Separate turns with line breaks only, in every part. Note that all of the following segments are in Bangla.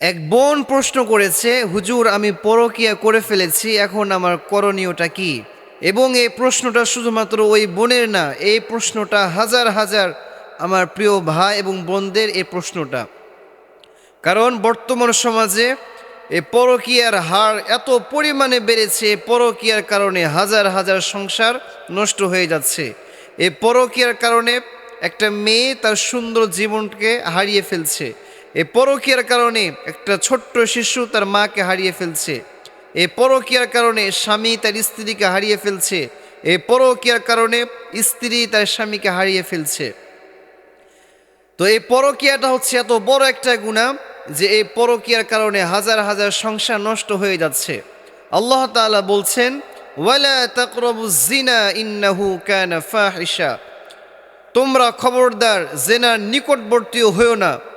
এক বোন প্রশ্ন করেছে, হুজুর, আমি পরকিয়া করে ফেলেছি, এখন আমার করণীয়টা কি? এবং এই প্রশ্নটা শুধুমাত্র ওই বোনের না, এই প্রশ্নটা হাজার হাজার আমার প্রিয় ভাই এবং বোনদের এই প্রশ্নটা। কারণ বর্তমান সমাজে এই পরকীয়ার হার এত পরিমাণে বেড়েছে পরকীয়ার কারণে হাজার হাজার সংসার নষ্ট হয়ে যাচ্ছে। এই পরকীয়ার কারণে একটা মেয়ে তার সুন্দর জীবনকে হারিয়ে ফেলছে। এই পরকীয়ার কারণে একটা ছোট্ট শিশু তার মাকে হারিয়ে ফেলছে। এই পরকীয়ার কারণে স্বামী তার স্ত্রীকে হারিয়ে ফেলছে। এই পরকীয়ার কারণে স্ত্রী তার স্বামীকে হারিয়ে ফেলছে। তো এই পরকীয়াটা হচ্ছে এত বড় একটা গুণা যে এই পরকীয়ার কারণে হাজার হাজার সংসার নষ্ট হয়ে যাচ্ছে। আল্লাহ তাআলা বলছেন, ওয়ালা তোমরা খবরদার, জেনার নিকটবর্তীও হয়েও না।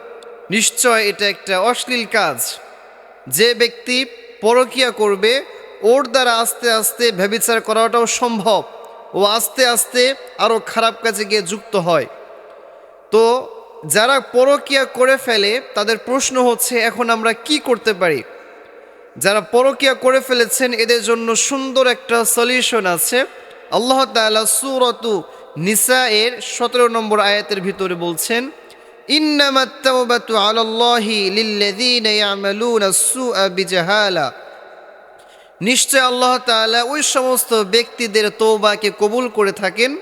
নিশ্চয় এটা একটা অশ্লীল কাজ। যে ব্যক্তি পরকিয়া করবে, ওর দ্বারা আস্তে আস্তে ব্যবিচার করাটাও সম্ভব ও আস্তে আস্তে আরও খারাপ কাজে গিয়ে যুক্ত হয়। তো যারা পরকিয়া করে ফেলে, তাদের প্রশ্ন হচ্ছে, এখন আমরা কি করতে পারি? যারা পরকিয়া করে ফেলেছেন, এদের জন্য সুন্দর একটা সলিউশন আছে। আল্লাহ তাআলা সুরতু নিসা এর সতেরো নম্বর আয়াতের ভিতরে বলছেন নিশ্চয় আল্লাহ তাআলা ওই সমস্ত ব্যক্তিদের তৌবাকে কবুল করে থাকেন,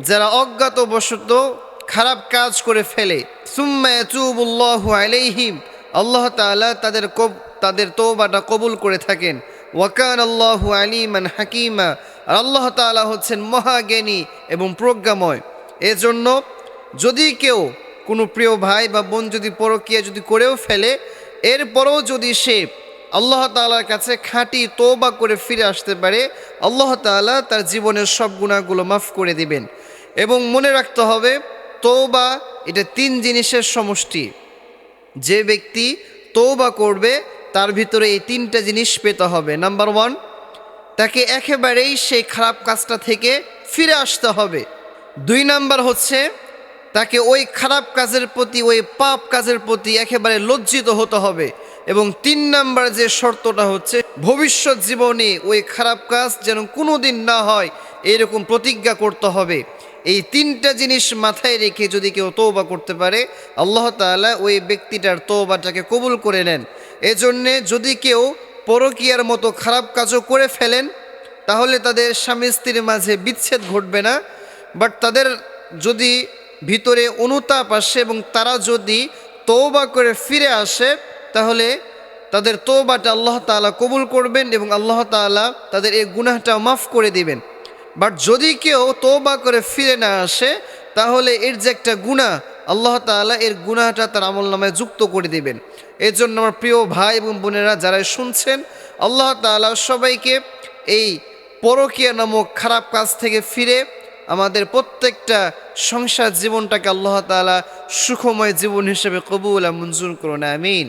যারা অজ্ঞাতবশত খারাপ কাজ করে ফেলে। সুম্মা ইয়াতুবুল্লাহু আলাইহিম, আল্লাহ তাআলা তাদের তাদের তৌবাটা কবুল করে থাকেন। ওয়াকান আল্লাহু আলিমান হাকিমা, আর আল্লাহ তাআলা হচ্ছেন মহাজ্ঞানী এবং প্রজ্ঞাময়। এজন্য যদি কেউ কোনো প্রিয় ভাই বা বোন যদি পরকীয়া যদি করেও ফেলে, এরপরেও যদি সে আল্লাহ তাআলার কাছে খাঁটি তৌবা করে ফিরে আসতে পারে, আল্লাহ তাআলা তার জীবনের সব গুণাগুলো মাফ করে দিবেন। এবং মনে রাখতে হবে তৌবা এটা তিন জিনিসের সমষ্টি। যে ব্যক্তি তৌবা করবে, তার ভিতরে এই তিনটা জিনিস পেতে হবে। নাম্বার ওয়ান, তাকে একেবারেই সেই খারাপ কাজটা থেকে ফিরে আসতে হবে। দুই নাম্বার হচ্ছে তাকে ওই খারাপ কাজের প্রতি, ওই পাপ কাজের প্রতি একেবারে লজ্জিত হতে হবে। এবং তিন নাম্বার যে শর্তটা হচ্ছে, ভবিষ্যৎ জীবনে ওই খারাপ কাজ যেন কোনো দিন না হয়, এরকম প্রতিজ্ঞা করতে হবে। এই তিনটা জিনিস মাথায় রেখে যদি কেউ তৌবা করতে পারে, আল্লাহ তাআলা ওই ব্যক্তিটার তৌবাটাকে কবুল করে নেন। এজন্যে যদি কেউ পরকীয়ার মতো খারাপ কাজও করে ফেলেন, তাহলে তাদের স্বামী স্ত্রীর মাঝে বিচ্ছেদ ঘটবে না। বাট তাদের যদি ভিতরে অনুতাপ আসে এবং তারা যদি তৌবা করে ফিরে আসে, তাহলে তাদের তৌবাটা আল্লাহ তাআলা কবুল করবেন এবং আল্লাহ তাআলা তাদের এই গুনাহটা মাফ করে দিবেন। বাট যদি কেউ তৌবা করে ফিরে না আসে, তাহলে এর যে একটা গুণা আল্লাহ তাআলা এর গুনাহটা তার আমল নামায় যুক্ত করে দিবেন। এর জন্য আমার প্রিয় ভাই এবং বোনেরা যারা শুনছেন, আল্লাহ তাআলা সবাইকে এই পরকীয়া নামক খারাপ কাজ থেকে ফিরে আমাদের প্রত্যেকটা সংসার জীবনটাকে আল্লাহ তালা সুখময় জীবন হিসেবে কবুল মঞ্জুর করুন আমিন।